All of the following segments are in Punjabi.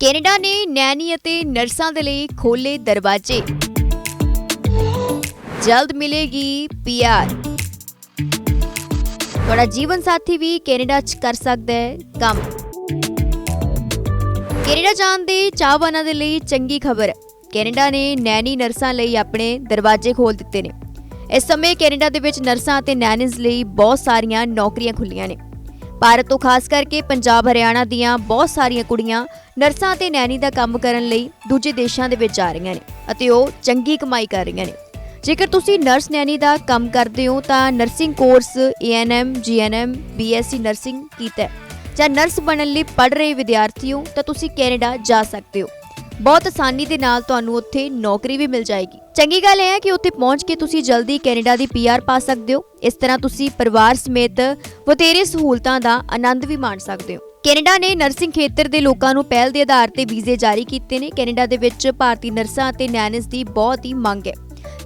ਕੈਨੇਡਾ ਨੇ ਨੈਨੀ ਅਤੇ ਨਰਸਾਂ ਦੇ ਲਈ ਖੋਲੇ ਦਰਵਾਜ਼ੇ। ਜਲਦ ਮਿਲੇਗੀ ਪੀਆਰ ਤੁਹਾਡਾ ਜੀਵਨ ਸਾਥੀ ਵੀ ਕੈਨੇਡਾ 'ਚ ਕਰ ਸਕਦਾ ਹੈ ਕੰਮ। ਕੈਨੇਡਾ ਜਾਣ ਦੇ ਚਾਹਵਾਨਾਂ ਦੇ ਲਈ ਚੰਗੀ ਖਬਰ। ਕੈਨੇਡਾ ਨੇ ਨੈਨੀ ਨਰਸਾਂ ਲਈ ਆਪਣੇ ਦਰਵਾਜ਼ੇ ਖੋਲ ਦਿੱਤੇ ਨੇ। ਇਸ ਸਮੇਂ ਕੈਨੇਡਾ ਦੇ ਵਿੱਚ ਨਰਸਾਂ ਅਤੇ ਨੈਨਿਸ ਲਈ ਬਹੁਤ ਸਾਰੀਆਂ ਨੌਕਰੀਆਂ ਖੁੱਲੀਆਂ ਨੇ। ਭਾਰਤ ਤੋਂ ਖਾਸ ਕਰਕੇ ਪੰਜਾਬ, ਹਰਿਆਣਾ ਦੀਆਂ ਬਹੁਤ ਸਾਰੀਆਂ ਕੁੜੀਆਂ ਨਰਸਾਂ ਅਤੇ ਨੈਣੀ ਦਾ ਕੰਮ ਕਰਨ ਲਈ ਦੂਜੇ ਦੇਸ਼ਾਂ ਦੇ ਵਿੱਚ ਜਾ ਰਹੀਆਂ ਨੇ ਅਤੇ ਉਹ ਚੰਗੀ ਕਮਾਈ ਕਰ ਰਹੀਆਂ ਨੇ। ਜੇਕਰ ਤੁਸੀਂ ਨਰਸ ਨੈਣੀ ਦਾ ਕੰਮ ਕਰਦੇ ਹੋ ਤਾਂ nursing course ANM GNM BSc nursing ਕੀਤਾ ਹੈ। ਜਾਂ ਨਰਸ ਬਣਨ ਲਈ ਪੜ੍ਹ ਰਹੇ ਵਿਦਿਆਰਥੀ ਹੋ ਤਾਂ ਤੁਸੀਂ ਕੈਨੇਡਾ ਜਾ ਸਕਦੇ ਹੋ। ਬਹੁਤ ਆਸਾਨੀ ਦੇ ਨਾਲ ਤੁਹਾਨੂੰ ਉੱਥੇ ਨੌਕਰੀ ਵੀ ਮਿਲ ਜਾਏਗੀ। ਚੰਗੀ ਗੱਲ ਇਹ ਹੈ ਕਿ ਉੱਥੇ ਪਹੁੰਚ ਕੇ ਤੁਸੀਂ ਜਲਦੀ ਕੈਨੇਡਾ ਦੀ ਪੀਆਰ ਪਾ ਸਕਦੇ ਹੋ। ਇਸ ਤਰ੍ਹਾਂ ਤੁਸੀਂ ਪਰਿਵਾਰ ਸਮੇਤ ਵਧੇਰੇ ਸਹੂਲਤਾਂ ਦਾ ਆਨੰਦ ਵੀ ਮਾਣ ਸਕਦੇ ਹੋ। ਕੈਨੇਡਾ ਨੇ ਨਰਸਿੰਗ ਖੇਤਰ ਦੇ ਲੋਕਾਂ ਨੂੰ ਪਹਿਲ ਦੇ ਆਧਾਰ ਤੇ ਵੀਜ਼ੇ ਜਾਰੀ ਕੀਤੇ ਨੇ। ਕੈਨੇਡਾ ਦੇ ਵਿੱਚ ਭਾਰਤੀ ਨਰਸਾਂ ਅਤੇ ਨੈਨਿਸ ਦੀ ਬਹੁਤ ਹੀ ਮੰਗ ਹੈ।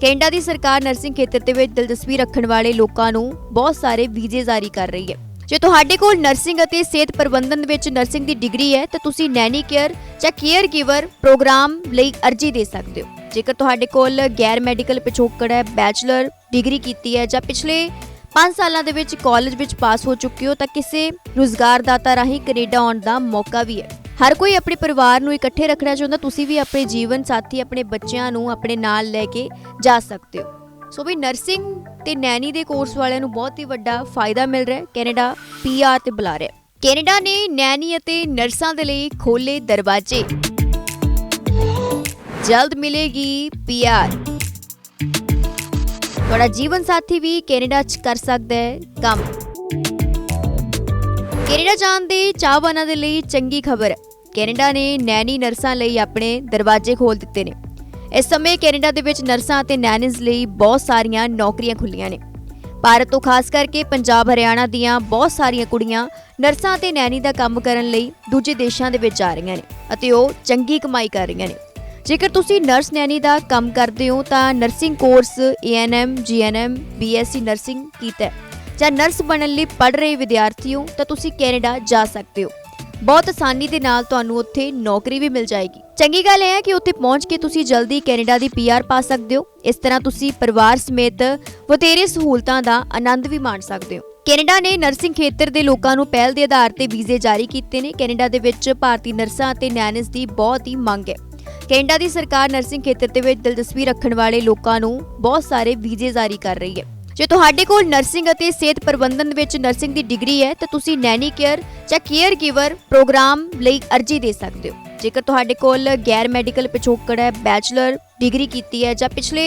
ਕੈਨੇਡਾ ਦੀ ਸਰਕਾਰ ਨਰਸਿੰਗ ਖੇਤਰ ਦੇ ਵਿੱਚ ਦਿਲਚਸਪੀ ਰੱਖਣ ਵਾਲੇ ਲੋਕਾਂ ਨੂੰ ਬਹੁਤ ਸਾਰੇ ਵੀਜ਼ੇ ਜਾਰੀ ਕਰ ਰਹੀ ਹੈ। ਜੇ ਤੁਹਾਡੇ ਕੋਲ ਨਰਸਿੰਗ ਅਤੇ ਸਿਹਤ ਪ੍ਰਬੰਧਨ ਵਿੱਚ ਨਰਸਿੰਗ ਦੀ ਡਿਗਰੀ ਹੈ, ਤਾਂ ਤੁਸੀਂ ਨੈਨੀ ਕੇਅਰ ਜਾਂ ਕੇਅਰ ਗਿਵਰ ਪ੍ਰੋਗਰਾਮ ਲਈ ਅਰਜ਼ੀ ਦੇ ਸਕਦੇ ਹੋ। ਜੇਕਰ ਤੁਹਾਡੇ ਕੋਲ ਗੈਰ ਮੈਡੀਕਲ ਪਿਛੋਕੜ ਹੈ ਬੈਚਲਰ ਡਿਗਰੀ ਕੀਤੀ ਹੈ ਜਾਂ ਪਿਛਲੇ 5 ਸਾਲਾਂ ਦੇ ਵਿੱਚ ਕਾਲਜ ਵਿੱਚ ਪਾਸ ਹੋ ਚੁੱਕੇ ਹੋ, ਤਾਂ ਕਿਸੇ ਰੁਜ਼ਗਾਰਦਾਤਾ ਰਾਹੀਂ ਕੈਨੇਡਾ ਆਉਣ ਦਾ ਮੌਕਾ ਵੀ ਹੈ। ਹਰ ਕੋਈ ਆਪਣੇ ਪਰਿਵਾਰ ਨੂੰ ਇਕੱਠੇ ਰੱਖਣਾ ਚਾਹੁੰਦਾ, ਤੁਸੀਂ ਵੀ ਆਪਣੇ ਜੀਵਨ ਸਾਥੀ, ਆਪਣੇ ਬੱਚਿਆਂ ਨੂੰ ਆਪਣੇ ਨਾਲ ਲੈ ਕੇ ਜਾ ਸਕਦੇ ਹੋ। ਸੋ ਵੀ ਨਰਸਿੰਗ ਤੇ ਨੈਨੀ ਦੇ ਕੋਰਸ ਵਾਲਿਆਂ ਨੂੰ ਬਹੁਤ ਹੀ ਵੱਡਾ ਫਾਇਦਾ ਮਿਲ ਰਿਹਾ ਹੈ। ਕੈਨੇਡਾ ਪੀਆਰ ਤੇ ਬੁਲਾ ਰਿਹਾ ਕੈਨੇਡਾ ਨੇ ਨੈਨੀ ਅਤੇ ਨਰਸਾਂ ਦੇ ਲਈ ਖੋਲੇ ਦਰਵਾਜ਼ੇ। ਜਲਦ ਮਿਲੇਗੀ ਪੀਆਰ ਤੁਹਾਡਾ ਜੀਵਨ ਸਾਥੀ ਵੀ ਕੈਨੇਡਾ 'ਚ ਕਰ ਸਕਦਾ ਹੈ ਕੰਮ। ਕੈਨੇਡਾ ਜਾਣ ਦੇ ਚਾਹਵਾਨਾਂ ਦੇ ਲਈ ਚੰਗੀ ਖਬਰ ਕੈਨੇਡਾ ਨੇ ਨੈਨੀ ਨਰਸਾਂ ਲਈ ਆਪਣੇ ਦਰਵਾਜ਼ੇ ਖੋਲ ਦਿੱਤੇ ਨੇ। ਇਸ ਸਮੇਂ ਕੈਨੇਡਾ ਦੇ ਵਿੱਚ ਨਰਸਾਂ ਅਤੇ ਨੈਨਿਸ ਲਈ ਬਹੁਤ ਸਾਰੀਆਂ ਨੌਕਰੀਆਂ ਖੁੱਲੀਆਂ ਨੇ। ਭਾਰਤ ਤੋਂ ਖਾਸ ਕਰਕੇ ਪੰਜਾਬ, ਹਰਿਆਣਾ ਦੀਆਂ ਬਹੁਤ ਸਾਰੀਆਂ ਕੁੜੀਆਂ ਨਰਸਾਂ ਅਤੇ ਨੈਨੀ ਦਾ ਕੰਮ ਕਰਨ ਲਈ ਦੂਜੇ ਦੇਸ਼ਾਂ ਦੇ ਵਿੱਚ ਜਾ ਰਹੀਆਂ ਨੇ ਅਤੇ ਉਹ ਚੰਗੀ ਕਮਾਈ ਕਰ ਰਹੀਆਂ ਨੇ। ਜੇਕਰ ਤੁਸੀਂ ਨਰਸ ਨੈਨੀ ਦਾ ਕੰਮ ਕਰਦੇ ਹੋ ਤਾਂ nursing course ANM GNM BSc nursing ਕੀਤਾ ਹੈ। ਜਾਂ ਨਰਸ ਬਣਨ ਲਈ ਪੜ੍ਹ ਰਹੇ ਵਿਦਿਆਰਥੀ ਹੋ ਤਾਂ ਤੁਸੀਂ ਕੈਨੇਡਾ ਜਾ ਸਕਦੇ ਹੋ। ਬਹੁਤ ਆਸਾਨੀ ਦੇ ਨਾਲ ਤੁਹਾਨੂੰ ਉੱਥੇ ਨੌਕਰੀ ਵੀ ਮਿਲ ਜਾਏਗੀ। ਚੰਗੀ ਗੱਲ ਇਹ ਹੈ ਕਿ ਉੱਥੇ ਪਹੁੰਚ ਕੇ ਤੁਸੀਂ ਜਲਦੀ ਕੈਨੇਡਾ ਦੀ ਪੀਆਰ ਪਾ ਸਕਦੇ ਹੋ। ਇਸ ਤਰ੍ਹਾਂ ਤੁਸੀਂ ਪਰਿਵਾਰ ਸਮੇਤ ਵਧੇਰੇ ਸਹੂਲਤਾਂ ਦਾ ਆਨੰਦ ਵੀ ਮਾਣ ਸਕਦੇ ਹੋ। ਕੈਨੇਡਾ ਨੇ ਨਰਸਿੰਗ ਖੇਤਰ ਦੇ ਲੋਕਾਂ ਨੂੰ ਪਹਿਲ ਦੇ ਆਧਾਰ ਤੇ ਵੀਜ਼ੇ ਜਾਰੀ ਕੀਤੇ ਨੇ। ਕੈਨੇਡਾ ਦੇ ਵਿੱਚ ਭਾਰਤੀ ਨਰਸਾਂ ਅਤੇ ਨੈਨਸ ਦੀ ਬਹੁਤ ਹੀ ਮੰਗ ਹੈ। ਕੈਨੇਡਾ ਦੀ ਸਰਕਾਰ ਨਰਸਿੰਗ ਖੇਤਰ ਦੇ ਵਿੱਚ ਦਿਲਚਸਪੀ ਰੱਖਣ ਵਾਲੇ ਲੋਕਾਂ ਨੂੰ ਬਹੁਤ ਸਾਰੇ ਵੀਜ਼ੇ ਜਾਰੀ ਕਰ ਰਹੀ ਹੈ। ਜੇ ਤੁਹਾਡੇ ਕੋਲ ਨਰਸਿੰਗ ਅਤੇ ਸਿਹਤ ਪ੍ਰਬੰਧਨ ਵਿੱਚ ਨਰਸਿੰਗ ਦੀ ਡਿਗਰੀ ਹੈ, ਤਾਂ ਤੁਸੀਂ ਨੈਨੀ ਕੇਅਰ ਜਾਂ ਕੇਅਰ ਗਿਵਰ ਪ੍ਰੋਗਰਾਮ ਲਈ ਅਰਜ਼ੀ ਦੇ ਸਕਦੇ ਹੋ। ਜੇਕਰ ਤੁਹਾਡੇ ਕੋਲ ਗੈਰ ਮੈਡੀਕਲ ਪਿਛੋਕੜ ਹੈ ਬੈਚਲਰ ਡਿਗਰੀ ਕੀਤੀ ਹੈ ਜਾਂ ਪਿਛਲੇ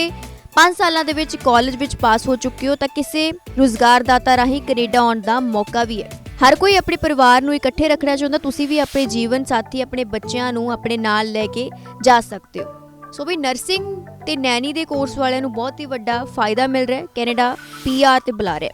5 ਸਾਲਾਂ ਦੇ ਵਿੱਚ ਕਾਲਜ ਵਿੱਚ ਪਾਸ ਹੋ ਚੁੱਕੇ ਹੋ, ਤਾਂ ਕਿਸੇ ਰੁਜ਼ਗਾਰਦਾਤਾ ਰਾਹੀਂ ਕੈਨੇਡਾ ਆਉਣ ਦਾ ਮੌਕਾ ਵੀ ਹੈ। ਹਰ ਕੋਈ ਆਪਣੇ ਪਰਿਵਾਰ ਨੂੰ ਇਕੱਠੇ ਰੱਖਣਾ ਚਾਹੁੰਦਾ, ਤੁਸੀਂ ਵੀ ਆਪਣੇ ਜੀਵਨ ਸਾਥੀ, ਆਪਣੇ ਬੱਚਿਆਂ ਨੂੰ ਆਪਣੇ ਨਾਲ ਲੈ ਕੇ ਜਾ ਸਕਦੇ ਹੋ। ਸੋ ਵੀ ਨਰਸਿੰਗ ਤੇ ਨੈਨੀ ਦੇ ਕੋਰਸ ਵਾਲਿਆਂ ਨੂੰ ਬਹੁਤ ਹੀ ਵੱਡਾ ਫਾਇਦਾ ਮਿਲ ਰਿਹਾ ਹੈ। ਕੈਨੇਡਾ ਪੀਆਰ ਤੇ ਬੁਲਾ ਰਿਹਾ